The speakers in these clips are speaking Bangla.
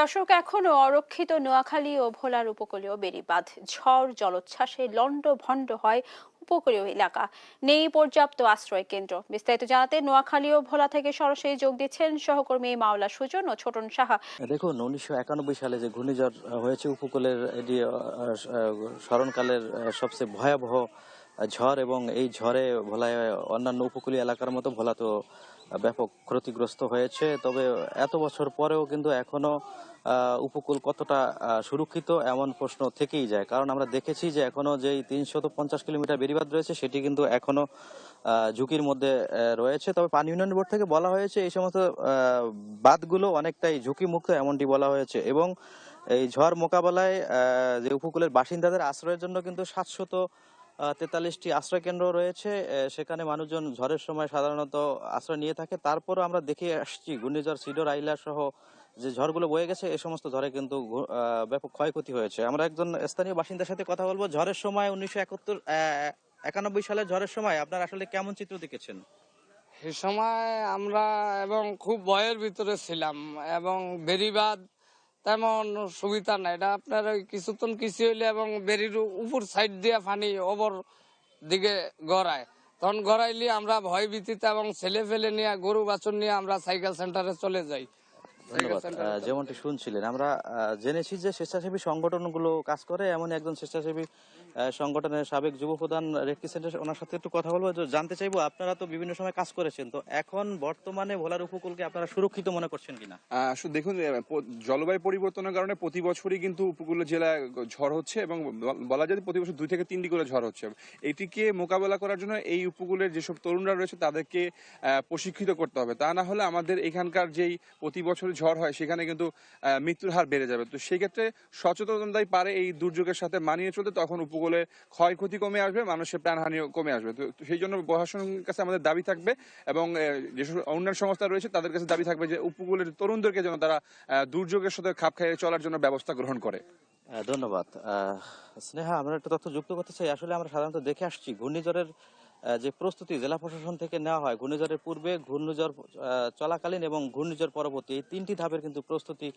দর্শক, এখনও অরক্ষিত নোয়াখালী ও ভোলার উপকূলীয় বেড়িবাঁধ, ঝড়, জলোচ্ছ্বাসে লন্ড ভণ্ড হয় উপকূলীয় এলাকা। নেই পর্যাপ্ত আশ্রয় কেন্দ্র। বিস্তারিত জানাতে নোয়াখালী ও ভোলা থেকে সরাসরি যোগ দিচ্ছেন সহকর্মী মাওলা সুজন ও ছোটন সাহা। দেখুন, উনিশশো একানব্বই সালে যে ঘূর্ণিঝড় হয়েছে উপকূলের এটি স্মরণকালের সবচেয়ে ভয়াবহ ঝড় এবং এই ঝড়ে ভোলায় অন্যান্য উপকূলীয় এলাকার মতো ভোলা তো ব্যাপক ক্ষতিগ্রস্ত হয়েছে। তবে এত বছর পরেও কিন্তু এখনও উপকূল কতটা সুরক্ষিত এমন প্রশ্ন থেকেই যায়। কারণ আমরা দেখেছি যে এখনও যেই তিনশত পঞ্চাশ কিলোমিটার বেড়িবাঁধ রয়েছে সেটি কিন্তু এখনও ঝুঁকির মধ্যে রয়েছে। তবে পানি উন্নয়ন বোর্ড থেকে বলা হয়েছে এই সমস্ত আহ, বাঁধগুলো অনেকটাই ঝুঁকিমুক্ত এমনটি বলা হয়েছে। এবং এই ঝড় মোকাবেলায় যে উপকূলের বাসিন্দাদের আশ্রয়ের জন্য কিন্তু সাতশত তেতাল্লিশটি আশ্রয় কেন্দ্র রয়েছে সেখানে মানুষজন ঝড়ের সময় সাধারণত আশ্রয় নিয়ে থাকে। তারপরও আমরা দেখে আসছি, ঘূর্ণিঝড়, সিডর আইলা সহ যে ঝড়গুলো বয়ে গেছে এই সমস্ত ঝড়ে কিন্তু ব্যাপক ক্ষয়ক্ষতি হয়েছে। আমরা একজন স্থানীয় বাসিন্দার সাথে কথা বলব। ঝড়ের সময় উনিশশো একাত্তর একানব্বই সালের ঝড়ের সময় আপনার আসলে কেমন চিত্র দেখেছেন? সে সময় আমরা এবং খুব ভয়ের ভিতরে ছিলাম এবং বেরিবাদ তেমন সুবিধা নাই। এটা আপনার ওই কিছুক্ষণ কিছু হইলে এবং বেরির উপর সাইড দিয়ে পানি ওপর দিকে গড়ায়। তখন গড়াইলে আমরা ভয় ভীতিতে এবং ছেলে ফেলে নিয়ে, গরু বাছুর নিয়ে আমরা সাইকেল সেন্টারে চলে যাই। ধন্যবাদ। যেমনটি শুনছিলেন আমরা জেনেছি যে স্বেচ্ছাসেবী সংগঠনগুলো কাজ করে এমন একজন স্বেচ্ছাসেবী সংগঠনের সাবেক যুব প্রধান রেডকি সেন্টার ওনার সাথে একটু কথা বলব জানতে চাইব আপনারা তো বিভিন্ন সময় কাজ করেছেন তো এখন বর্তমানে ভোলার উপকূলকে আপনারা সুরক্ষিত মনে করছেন কিনা? আসলে দেখুন জলবায়ু পরিবর্তনের কারণে প্রতি বছরই কিন্তু উপকূল জেলায় ঝড় হচ্ছে এবং বলা যায় প্রতি বছর দুই থেকে তিনটি করে ঝড় হচ্ছে। এটিকে মোকাবেলা করার জন্য এই উপকূলের যেসব তরুণরা রয়েছে তাদেরকে আহ, প্রশিক্ষিত করতে হবে। তা না হলে আমাদের এখানকার যেই প্রতি বছর ঝড় হয়, সেখানে কিন্তু মৃত্যুর হার বেড়ে যাবে। তো সেই ক্ষেত্রে সচেতনতাই পারে এই দুর্যোগের সাথে মানিয়ে চলতে, তখন উপকূলে ক্ষয়ক্ষতি কমে আসবে, মানুষের প্রাণহানিও কমে আসবে। তো সেই জন্য প্রশাসনের কাছে আমাদের দাবি থাকবে এবং যেসব অন্যান্য সংস্থা রয়েছে, তাদের কাছে দাবি থাকবে যে উপকূলের তরুণদেরকে যেন তারা দুর্যোগের সাথে খাপ খাইয়ে চলার জন্য ব্যবস্থা গ্রহণ করে। ধন্যবাদ। স্নেহা, আমরা একটা তথ্য যুক্ত করতে চাই। আসলে আমরা সাধারণত দেখে আসছি, ঘূর্ণিঝড়ের যে প্রস্তুতি জেলা প্রশাসন থেকে নেওয়া হয়, ঘূর্ণিঝড়ের পূর্বে ঘূর্ণিঝড় চলাকালীন এবং ঘূর্ণিঝড় পরবর্তী এই তিনটি ধাপের কিন্তু প্রস্তুতি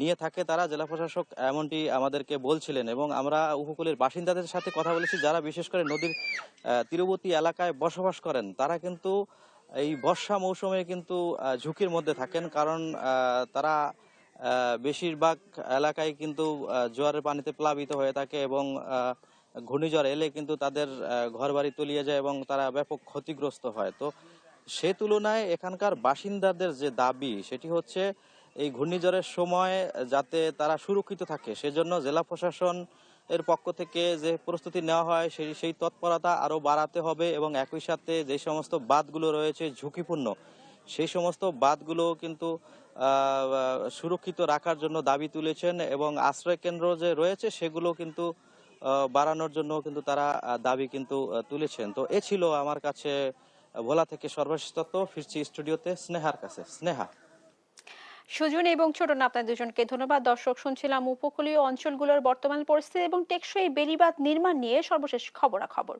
নিয়ে থাকে তারা। জেলা প্রশাসক এমনটি আমাদেরকে বলছিলেন এবং আমরা উপকূলের বাসিন্দাদের সাথে কথা বলেছি, যারা বিশেষ করে নদীর তীরবর্তী এলাকায় বসবাস করেন। তারা কিন্তু এই বর্ষা মৌসুমে কিন্তু ঝুঁকির মধ্যে থাকেন কারণ তারা বেশিরভাগ এলাকায় কিন্তু জোয়ারের পানিতে প্লাবিত হয়ে থাকে এবং ঘূর্ণিঝড় এলে কিন্তু তাদের ঘর বাড়ি তলিয়ে যায় এবং তারা ব্যাপক ক্ষতিগ্রস্ত হয়। তো সে তুলনায় এখানকার বাসিন্দাদের যে দাবি, সেটি হচ্ছে এই ঘূর্ণিঝড়ের সময় যাতে তারা সুরক্ষিত থাকে। সেজন্য জেলা প্রশাসন এর পক্ষ থেকে যে প্রস্তুতি নেওয়া হয়, সেই সেই তৎপরতা আরও বাড়াতে হবে এবং একই সাথে যে সমস্ত বাঁধগুলো রয়েছে ঝুঁকিপূর্ণ, সেই সমস্ত বাঁধগুলো কিন্তু সুরক্ষিত রাখার জন্য দাবি তুলেছেন এবং আশ্রয় কেন্দ্র যে রয়েছে, সেগুলো কিন্তু বাড়ানোর জন্য কিন্তু তারা দাবি কিন্তু তুলেছেন। তো এ ছিল আমার কাছে ভোলা থেকে সর্বশেষ তত্ত্ব ফিরছি স্টুডিওতে স্নেহার কাছে। স্নেহা। সুজন এবং ছোটন আপনার দুজনকে ধন্যবাদ। দর্শক, শুনছিলাম উপকূলীয় অঞ্চলগুলোর বর্তমান পরিস্থিতি এবং টেকসই বেড়িবাঁধ নির্মাণ নিয়ে সর্বশেষ খবরাখবর।